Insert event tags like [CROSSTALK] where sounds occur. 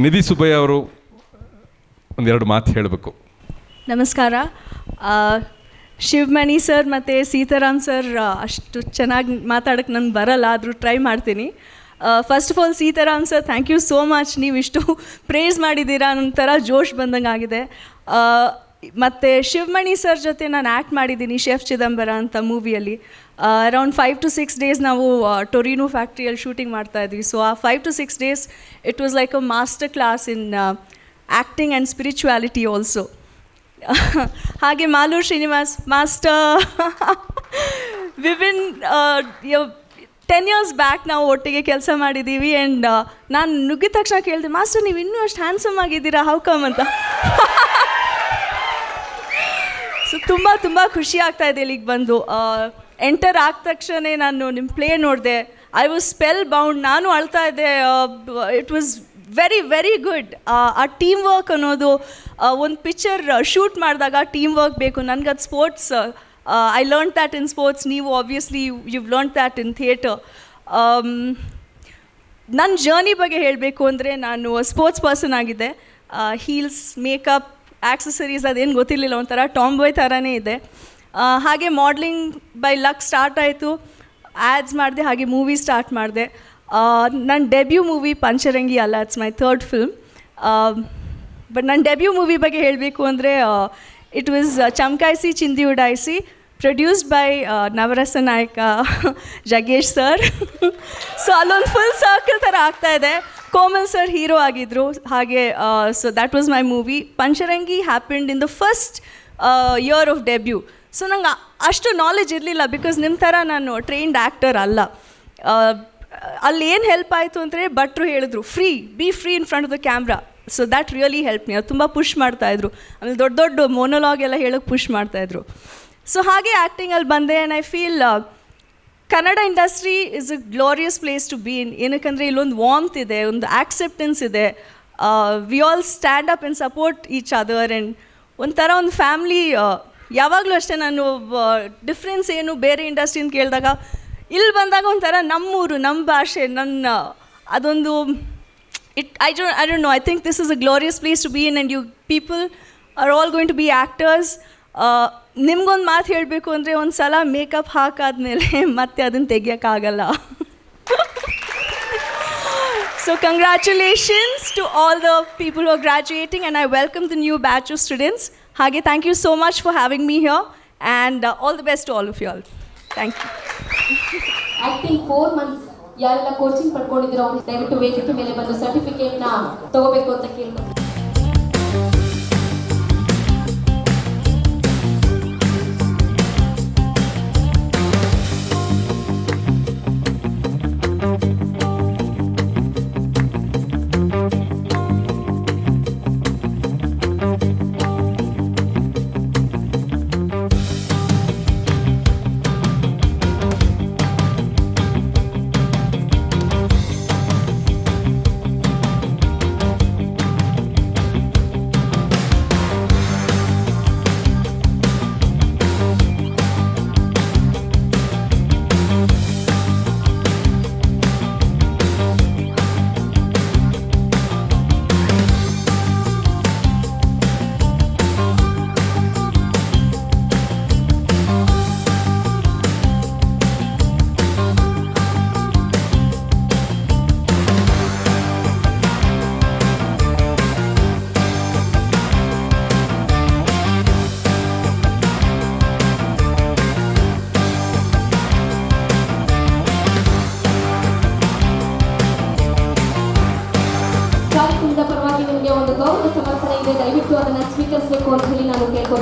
ನಿಧಿ ಸುಬ್ಬಯ್ಯ ಅವರು ಒಂದೆರಡು ಮಾತು ಹೇಳಬೇಕು. ನಮಸ್ಕಾರ. ಶಿವಮಣಿ ಸರ್ ಮತ್ತು ಸೀತಾರಾಮ್ ಸರ್ ಅಷ್ಟು ಚೆನ್ನಾಗಿ ಮಾತಾಡೋಕ್ಕೆ ನನಗೆ ಬರಲ್ಲ, ಆದರೂ ಟ್ರೈ ಮಾಡ್ತೀನಿ. First of all Sitaram sir thank you so much ನೀವು ಇಷ್ಟು [LAUGHS] ಪ್ರೇಸ್ ಮಾಡಿದ್ದೀರಾ ಒಂಥರ ಜೋಶ್ ಬಂದಂಗೆ ಆಗಿದೆ ಮತ್ತು ಶಿವಮಣಿ ಸರ್ ಜೊತೆ ನಾನು ಆ್ಯಕ್ಟ್ ಮಾಡಿದ್ದೀನಿ ಶೆಫ್ ಚಿದಂಬರ ಅಂತ ಮೂವಿಯಲ್ಲಿ around five to six days ನಾವು ಟೊರಿನೋ ಫ್ಯಾಕ್ಟ್ರಿಯಲ್ಲಿ ಶೂಟಿಂಗ್ ಮಾಡ್ತಾ ಇದ್ವಿ. ಸೊ ಆ five to six days it was like a master class in acting and spirituality also ಹಾಗೆ ಮಾಲೂರ್ ಶ್ರೀನಿವಾಸ್ ಮಾಸ್ಟರ್ ವಿವಿನ್ ಟೆನ್ ಇಯರ್ಸ್ ಬ್ಯಾಕ್ ನಾವು ಒಟ್ಟಿಗೆ ಕೆಲಸ ಮಾಡಿದ್ದೀವಿ ಆ್ಯಂಡ್ ನಾನು ನುಗ್ಗಿದ ತಕ್ಷಣ ಕೇಳಿದೆ ಮಾಸ್ಟರ್ ನೀವು ಇನ್ನೂ ಅಷ್ಟು ಹ್ಯಾಂಡ್ಸಮ್ ಆಗಿದ್ದೀರಾ? ಹೌ ಕಮ್ ಅಂತ. ಸೊ ತುಂಬ ತುಂಬ ಖುಷಿ ಆಗ್ತಾ ಇದೆ ಇಲ್ಲಿಗೆ ಬಂದು. ಎಂಟರ್ ಆದ ತಕ್ಷಣ ನಾನು ನಿಮ್ಮ ಪ್ಲೇ ನೋಡಿದೆ. ಐ ವಾಸ್ ಸ್ಪೆಲ್ ಬೌಂಡ್ ನಾನು ಅಳ್ತಾ ಇದ್ದೆ it was very very good ಆ ಟೀಮ್ ವರ್ಕ್ ಅನ್ನೋದು ಒಂದು ಪಿಕ್ಚರ್ ಶೂಟ್ ಮಾಡಿದಾಗ ಟೀಮ್ ವರ್ಕ್ ಬೇಕು. ನನಗೆ ಅದು sports I learn that in sports ನೀವು obviously you learn that in theatre ನನ್ನ ಜರ್ನಿ ಬಗ್ಗೆ ಹೇಳಬೇಕು ಅಂದರೆ ನಾನು ಸ್ಪೋರ್ಟ್ಸ್ ಪರ್ಸನ್ ಆಗಿದ್ದೆ. ಹೀಲ್ಸ್ ಮೇಕಪ್ ಆಕ್ಸಸರೀಸ್ ಅದೇನು ಗೊತ್ತಿರಲಿಲ್ಲ, ಒಂಥರ ಟಾಮ್ ಬಾಯ್ ಥರನೇ ಇದೆ. ಹಾಗೆ ಮಾಡ್ಲಿಂಗ್ ಬೈ ಲಕ್ ಸ್ಟಾರ್ಟ್ ಆಯಿತು. ಆ್ಯಡ್ಸ್ ಮಾಡಿದೆ, ಹಾಗೆ ಮೂವಿ ಸ್ಟಾರ್ಟ್ ಮಾಡಿದೆ. ನನ್ನ ಡೆಬ್ಯೂ ಮೂವಿ ಪಂಚರಂಗಿ ಅಲ್ಲ it's my third film but ನನ್ನ ಡೆಬ್ಯೂ ಮೂವಿ ಬಗ್ಗೆ ಹೇಳಬೇಕು ಅಂದರೆ ಇಟ್ ವಾಸ್ ಚಮಕಾಯಿಸಿ ಚಿಂದಿ ಉಡಾಯಿಸಿ produced by Navarasa Nayaka Jaggesh sir so ಅಲ್ಲೊಂದು ಫುಲ್ ಸರ್ಕಲ್ ಥರ ಆಗ್ತಾ ಇದೆ. ಕೋಮಲ್ ಸರ್ ಹೀರೋ ಆಗಿದ್ದರು ಹಾಗೆ so that was my movie Pancharangi happened in the first year of debut so ನಂಗೆ ಅಷ್ಟು ನಾಲೆಜ್ ಇರಲಿಲ್ಲ ಬಿಕಾಸ್ ನಿಮ್ಮ ಥರ ನಾನು ಟ್ರೈನ್ಡ್ ಆ್ಯಕ್ಟರ್ ಅಲ್ಲ. ಅಲ್ಲಿ ಏನು ಹೆಲ್ಪ್ ಆಯಿತು ಅಂದರೆ ಭಟ್ರು ಹೇಳಿದ್ರು free be free in front of the camera so that really help me ಅದು ತುಂಬ ಪುಷ್ ಮಾಡ್ತಾಯಿದ್ರು ಆಮೇಲೆ ದೊಡ್ಡ ದೊಡ್ಡ ಮೊನೋಲಾಗ್ ಎಲ್ಲ ಹೇಳೋಕ್ಕೆ ಪುಷ್ ಮಾಡ್ತಾಯಿದ್ರು ಸೊ ಹಾಗೆ ಆ್ಯಕ್ಟಿಂಗಲ್ಲಿ ಬಂದೆ and I feel Kannada industry is a glorious place to be ಇನ್ ಏನಕ್ಕಂದರೆ ಇಲ್ಲೊಂದು ವಾಮ್ತ್ ಇದೆ, ಒಂದು ಆಕ್ಸೆಪ್ಟೆನ್ಸ್ ಇದೆ. We all stand up and support each other and ಒಂಥರ ಒಂದು ಫ್ಯಾಮ್ಲಿ ಯಾವಾಗಲೂ ಅಷ್ಟೇ ನಾನು ಡಿಫ್ರೆನ್ಸ್ ಏನು ಬೇರೆ ಇಂಡಸ್ಟ್ರಿ ಅಂತ ಕೇಳಿದಾಗ ಇಲ್ಲಿ ಬಂದಾಗ ಒಂಥರ ನಮ್ಮೂರು ನಮ್ಮ ಭಾಷೆ, ನನ್ನ ಅದೊಂದು it I don't I don't know I think this is a glorious place to be in and you people are all going to be actors ನಿಮ್ಗೊಂದು ಮಾತು ಹೇಳಬೇಕು ಅಂದರೆ ಒಂದು ಸಲ ಮೇಕಪ್ ಹಾಕಾದ್ಮೇಲೆ ಮತ್ತೆ ಅದನ್ನು ತೆಗಿಯೋಕ್ಕಾಗಲ್ಲ. So congratulations to all the people are graduating and I welcome the new batch of students ಹಾಗೆ thank you so much for having me here and all the best to all of you all thank you acting four months ಯಾರೆಲ್ಲ coaching ಪಡ್ಕೊಂಡಿದ್ದೀರೋ ಅವ್ರು ದಯವಿಟ್ಟು ವೇದಿಕೆ ಮೇಲೆ ಬಂದು ಸರ್ಟಿಫಿಕೇಟ್ನ ತಗೋಬೇಕು ಅಂತ ಕೇಳ್ಬೋದು ನಿಮಗೆ ಒಂದು ಗೌರವ ಸಮರ್ಪಣೆ ಇದೆ. ದಯವಿಟ್ಟು ಅದನ್ನ ಸ್ವೀಕರಿಸಬೇಕು ಅಂತ ಹೇಳಿ ನಾನು ಕೇಳ್ಕೊತಾ ಇದ್ದೀನಿ